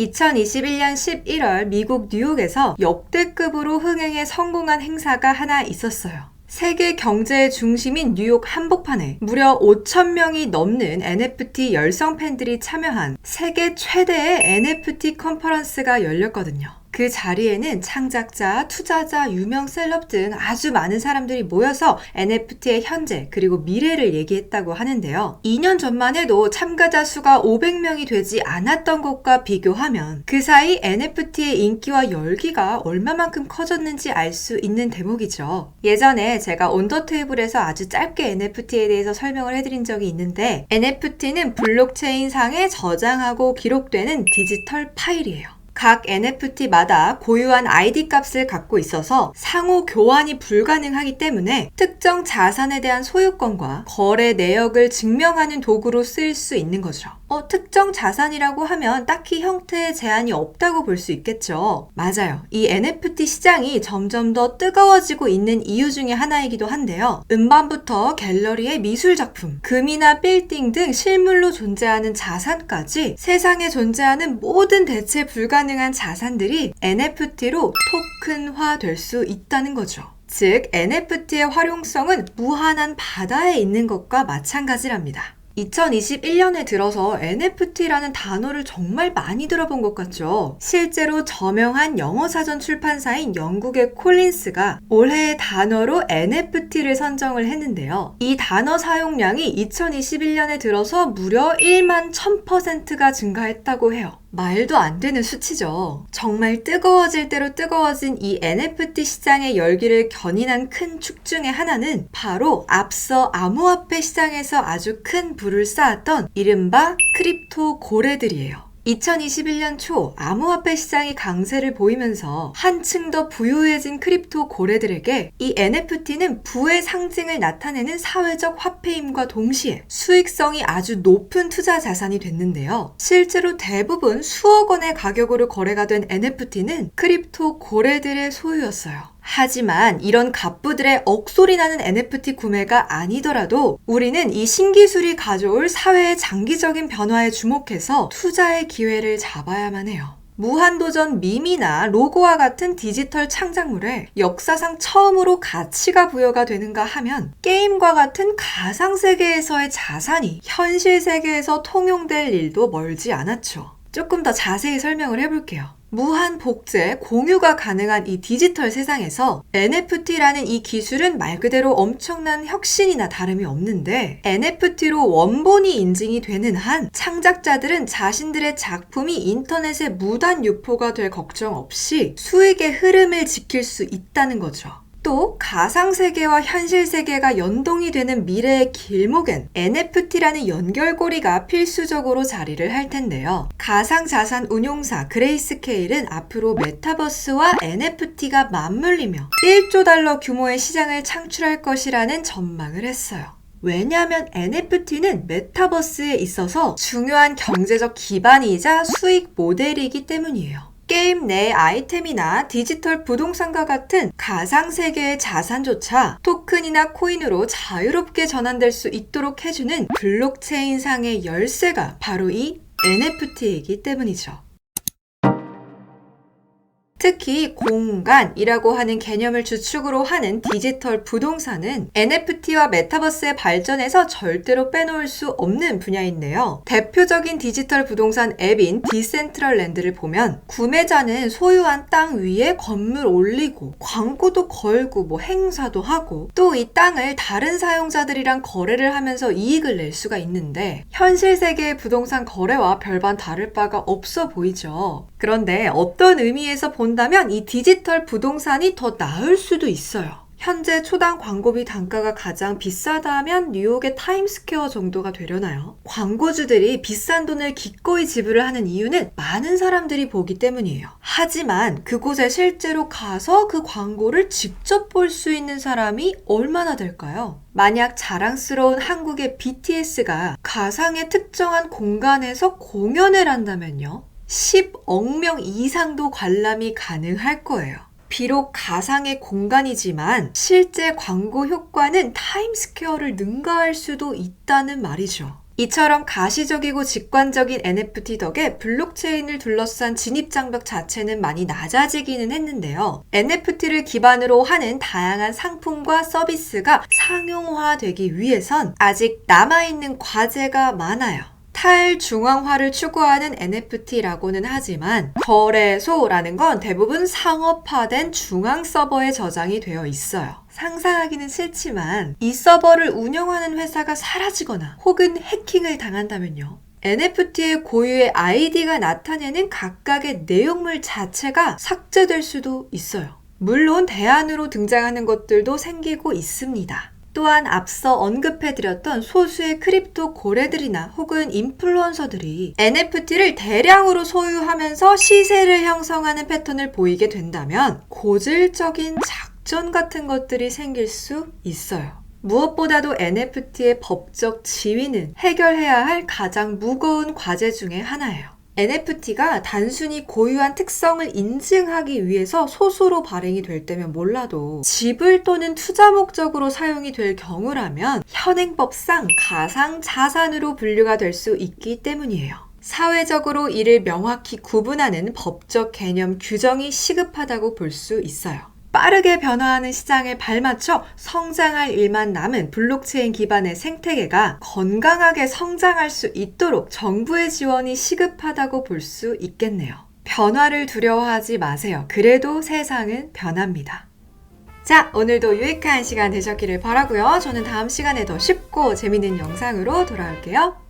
2021년 11월 미국 뉴욕에서 역대급으로 흥행에 성공한 행사가 하나 있었어요. 세계 경제의 중심인 뉴욕 한복판에 무려 5,000명이 넘는 NFT 열성 팬들이 참여한 세계 최대의 NFT 컨퍼런스가 열렸거든요. 그 자리에는 창작자, 투자자, 유명 셀럽 등 아주 많은 사람들이 모여서 NFT의 현재 그리고 미래를 얘기했다고 하는데요. 2년 전만 해도 참가자 수가 500명이 되지 않았던 것과 비교하면 그 사이 NFT의 인기와 열기가 얼마만큼 커졌는지 알 수 있는 대목이죠. 예전에 제가 온더테이블에서 아주 짧게 NFT에 대해서 설명을 해드린 적이 있는데 NFT는 블록체인 상에 저장하고 기록되는 디지털 파일이에요. 각 NFT마다 고유한 ID 값을 갖고 있어서 상호 교환이 불가능하기 때문에 특정 자산에 대한 소유권과 거래 내역을 증명하는 도구로 쓰일 수 있는 거죠. 어, 특정 자산이라고 하면 딱히 형태에 제한이 없다고 볼 수 있겠죠. 맞아요. 이 NFT 시장이 점점 더 뜨거워지고 있는 이유 중에 하나이기도 한데요. 음반부터 갤러리의 미술 작품, 금이나 빌딩 등 실물로 존재하는 자산까지 세상에 존재하는 모든 대체 불가능한 자산들이 NFT로 토큰화 될 수 있다는 거죠. 즉, NFT의 활용성은 무한한 바다에 있는 것과 마찬가지랍니다. 2021년에 들어서 NFT라는 단어를 정말 많이 들어본 것 같죠? 실제로 저명한 영어 사전 출판사인 영국의 콜린스가 올해의 단어로 NFT를 선정을 했는데요. 이 단어 사용량이 2021년에 들어서 무려 1만 1000%가 증가했다고 해요. 말도 안 되는 수치죠. 정말 뜨거워질 대로 뜨거워진 이 NFT 시장의 열기를 견인한 큰 축 중의 하나는 바로 앞서 암호화폐 시장에서 아주 큰 불을 쌓았던 이른바 크립토 고래들이에요. 2021년 초 암호화폐 시장이 강세를 보이면서 한층 더 부유해진 크립토 고래들에게 이 NFT는 부의 상징을 나타내는 사회적 화폐임과 동시에 수익성이 아주 높은 투자 자산이 됐는데요. 실제로 대부분 수억 원의 가격으로 거래가 된 NFT는 크립토 고래들의 소유였어요. 하지만 이런 갑부들의 억소리 나는 NFT 구매가 아니더라도 우리는 이 신기술이 가져올 사회의 장기적인 변화에 주목해서 투자의 기회를 잡아야만 해요. 무한도전 밈이나 로고와 같은 디지털 창작물에 역사상 처음으로 가치가 부여가 되는가 하면 게임과 같은 가상세계에서의 자산이 현실 세계에서 통용될 일도 멀지 않았죠. 조금 더 자세히 설명을 해볼게요. 무한 복제, 공유가 가능한 이 디지털 세상에서 NFT라는 이 기술은 말 그대로 엄청난 혁신이나 다름이 없는데 NFT로 원본이 인증이 되는 한 창작자들은 자신들의 작품이 인터넷에 무단 유포가 될 걱정 없이 수익의 흐름을 지킬 수 있다는 거죠. 또 가상세계와 현실세계가 연동이 되는 미래의 길목엔 NFT라는 연결고리가 필수적으로 자리를 할 텐데요. 가상자산 운용사 그레이스케일은 앞으로 메타버스와 NFT가 맞물리며 1조 달러 규모의 시장을 창출할 것이라는 전망을 했어요. 왜냐하면 NFT는 메타버스에 있어서 중요한 경제적 기반이자 수익 모델이기 때문이에요. 게임 내 아이템이나 디지털 부동산과 같은 가상세계의 자산조차 토큰이나 코인으로 자유롭게 전환될 수 있도록 해주는 블록체인상의 열쇠가 바로 이 NFT이기 때문이죠. 특히 공간이라고 하는 개념을 주축으로 하는 디지털 부동산은 NFT와 메타버스의 발전에서 절대로 빼놓을 수 없는 분야인데요. 대표적인 디지털 부동산 앱인 디센트럴랜드를 보면 구매자는 소유한 땅 위에 건물 올리고 광고도 걸고 뭐 행사도 하고 또 이 땅을 다른 사용자들이랑 거래를 하면서 이익을 낼 수가 있는데 현실 세계의 부동산 거래와 별반 다를 바가 없어 보이죠. 그런데 어떤 의미에서 본다면 이 디지털 부동산이 더 나을 수도 있어요. 현재 초당 광고비 단가가 가장 비싸다면 뉴욕의 타임스퀘어 정도가 되려나요? 광고주들이 비싼 돈을 기꺼이 지불을 하는 이유는 많은 사람들이 보기 때문이에요. 하지만 그곳에 실제로 가서 그 광고를 직접 볼 수 있는 사람이 얼마나 될까요? 만약 자랑스러운 한국의 BTS가 가상의 특정한 공간에서 공연을 한다면요? 10억 명 이상도 관람이 가능할 거예요. 비록 가상의 공간이지만 실제 광고 효과는 타임스퀘어를 능가할 수도 있다는 말이죠. 이처럼 가시적이고 직관적인 NFT 덕에 블록체인을 둘러싼 진입장벽 자체는 많이 낮아지기는 했는데요. NFT를 기반으로 하는 다양한 상품과 서비스가 상용화되기 위해선 아직 남아있는 과제가 많아요. 탈중앙화를 추구하는 NFT라고는 하지만 거래소라는 건 대부분 상업화된 중앙 서버에 저장이 되어 있어요. 상상하기는 싫지만 이 서버를 운영하는 회사가 사라지거나 혹은 해킹을 당한다면요. NFT의 고유의 아이디가 나타내는 각각의 내용물 자체가 삭제될 수도 있어요. 물론 대안으로 등장하는 것들도 생기고 있습니다. 또한 앞서 언급해드렸던 소수의 크립토 고래들이나 혹은 인플루언서들이 NFT를 대량으로 소유하면서 시세를 형성하는 패턴을 보이게 된다면 고질적인 작전 같은 것들이 생길 수 있어요. 무엇보다도 NFT의 법적 지위는 해결해야 할 가장 무거운 과제 중의 하나예요. NFT가 단순히 고유한 특성을 인증하기 위해서 소수로 발행이 될 때면 몰라도 지불 또는 투자 목적으로 사용이 될 경우라면 현행법상 가상 자산으로 분류가 될 수 있기 때문이에요. 사회적으로 이를 명확히 구분하는 법적 개념 규정이 시급하다고 볼 수 있어요. 빠르게 변화하는 시장에 발맞춰 성장할 일만 남은 블록체인 기반의 생태계가 건강하게 성장할 수 있도록 정부의 지원이 시급하다고 볼 수 있겠네요. 변화를 두려워하지 마세요. 그래도 세상은 변합니다. 자, 오늘도 유익한 시간 되셨기를 바라고요. 저는 다음 시간에 더 쉽고 재밌는 영상으로 돌아올게요.